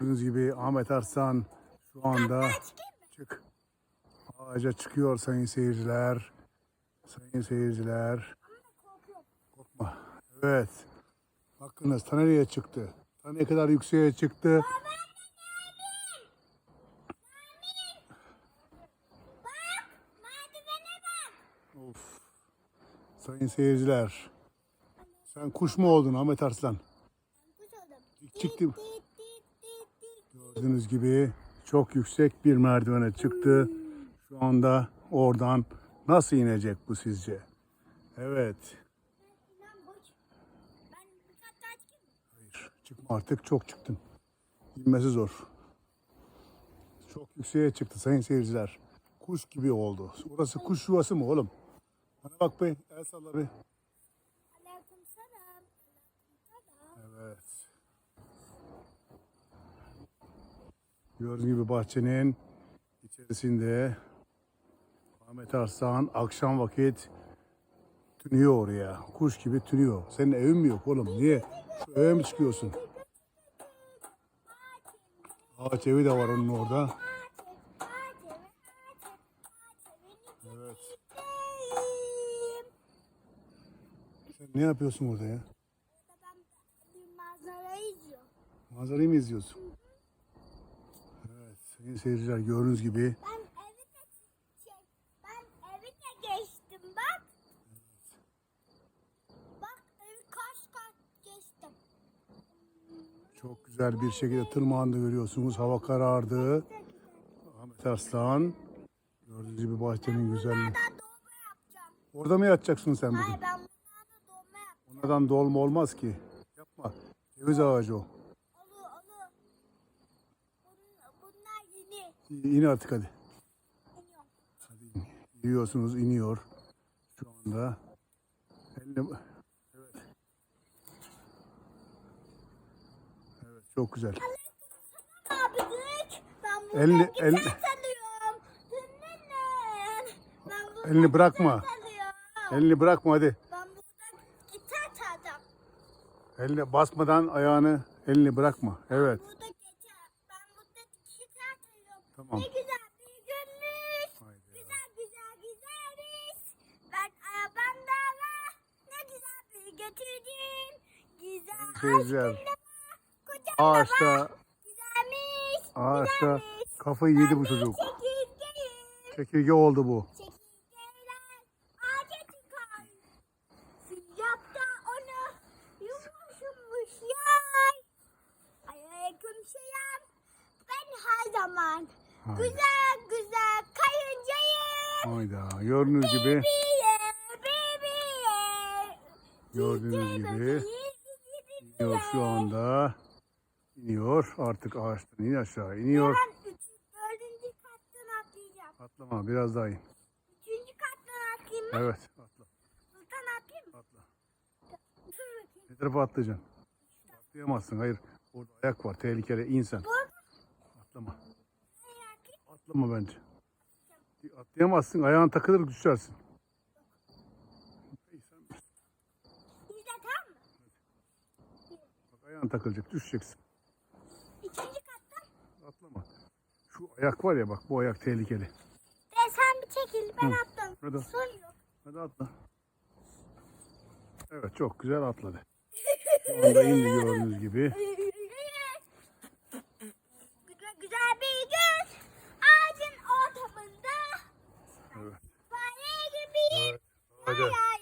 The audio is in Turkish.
Gördüğünüz gibi Ahmet Arslan şu anda çık. Ağaca çıkıyor sayın seyirciler. Sayın seyirciler. Korkma. Evet. Bakınız ta nereye çıktı? Ta ne kadar yükseğe çıktı. Of. Sayın seyirciler. Sen kuş mu oldun Ahmet Arslan? Çıktı. Gördüğünüz gibi çok yüksek bir merdivene çıktı. Şu anda oradan nasıl inecek bu sizce? Evet. Hayır. Çıkma artık çok çıktın. İnmesi zor. Çok yükseğe çıktı sayın seyirciler. Kuş gibi oldu. Orası kuş yuvası mı oğlum? Bana bak be. El salla be. Evet. Gördüğünüz gibi bahçenin içerisinde Ahmet Arslan akşam vakit tünüyor oraya. Kuş gibi tünüyor. Senin evin mi yok oğlum? Niye? Şu eve mi çıkıyorsun? Ağaç evi de var onun orada. Evet. Sen ne yapıyorsun orada ya? Manzarayı mı izliyorsun? Sayın seyirciler gördüğünüz gibi Ben evi de şey, ben evi de geçtim bak. Bak evi kaç kaç geçtim. çok güzel bir şekilde tırmandı görüyorsunuz. Hava karardı. Ahmet Arslan. Gördüğünüz gibi bahçenin güzelliği. Orada mı yatacaksın sen bugün? Hayır ben bunlarla dolma yapacağım. Onlardan dolma olmaz ki. Yapma. Ceviz ağacı o. İn artık hadi. Iniyor. Hadi. Yiyorsunuz iniyor. Şu anda. Eline... Evet. Evet çok güzel. Elini- gitar elini- Elini bırakma. Elini bırakma hadi. Ben burada gitar çalacağım. Eline basmadan ayağını elini bırakma. Evet. Tamam. Ne güzel bir günmüş. Haydi ya. Güzel güzel güzelmiş. Ben arabamda var. Ne güzel bir götürdüm. Güzel da var. Ağaçta, Güzelmiş. ağaçta Güzelmiş. kafayı yedi bu çocuk. çekirgeyim. Çekirge oldu bu. Çekirgeler ağaca çıkar. Sıcakta onu yumuşumuş yay. Aleyküm selam. Ben her zaman Haydi. güzel güzel kayıncayım. Hayda. Gördüğünüz gibi Bebeğe, bebeğe. Gördüğünüz gibi iniyor şu anda. İniyor. Artık ağaçtan in aşağı iniyor. Ben üç, dördüncü kattan atlayacağım. Atlama biraz daha in. Üçüncü kattan atlayayım mı? Evet atla. Buradan atlayayım mı? Atla. Ne tarafa atlayacaksın? Atlayamazsın. Hayır. Orada ayak var. Tehlikeli. İn sen. Burada Atlama. Atlama bence. Atlayamazsın. Ayağın takılır düşersin. Bak ayağın takılacak. Düşeceksin. İkinci kattan. Atlama. Şu ayak var ya bak bu ayak tehlikeli. Ve sen bir çekil ben Hı. atladım. Hadi. Sorun yok. Hadi atla. Evet çok güzel atladı. Şu anda indi gördüğünüz gibi. はい、